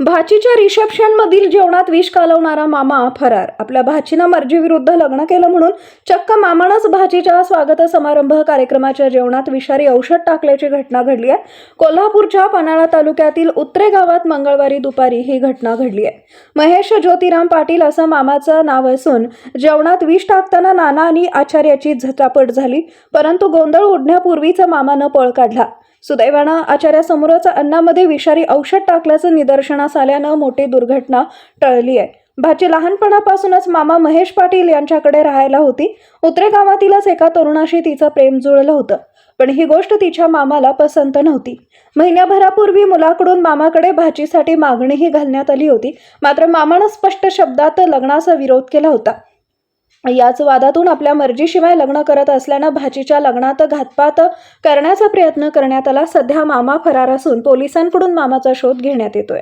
भाचीच्या reception मधील जेवणात विष कालवणारा मामा फरार. आपल्या भाचीनं मर्जीविरुद्ध लग्न केलं म्हणून चक्क मामानंच भाचीच्या स्वागत समारंभ कार्यक्रमाच्या जेवणात विषारी औषध टाकल्याची घटना घडली आहे. कोल्हापूरच्या पन्हाळा तालुक्यातील उत्तरे गावात मंगळवारी दुपारी ही घटना घडली आहे. महेश ज्योतिराम पाटील असं मामाचं नाव असून जेवणात विष टाकताना नाना आणि आचार्याची झटापट झाली परंतु गोंधळ उडण्यापूर्वीच मामानं पळ काढला. सुदैवानं आचार्यासमोरच अन्नामध्ये विषारी औषध टाकल्याचं निदर्शनास आल्यानं मोठी दुर्घटना टळली आहे. भाची लहानपणापासूनच मामा महेश पाटील यांच्याकडे राहायला होती. उतरे गावातीलच एका तरुणाशी तिचं प्रेम जुळलं होतं. पण ही गोष्ट तिच्या मामाला पसंत नव्हती. महिन्याभरापूर्वी मुलाकडून मामाकडे भाचीसाठी मागणीही घालण्यात आली होती. मात्र मामानं स्पष्ट शब्दात लग्नाचा विरोध केला होता. याच वादातून आपल्या मर्जीशिवाय लग्न करत असल्यानं भाचीच्या लग्नात घातपात करण्याचा प्रयत्न करण्यात आला. सध्या मामा फरार असून पोलिसांकडून मामाचा शोध घेण्यात येतोय.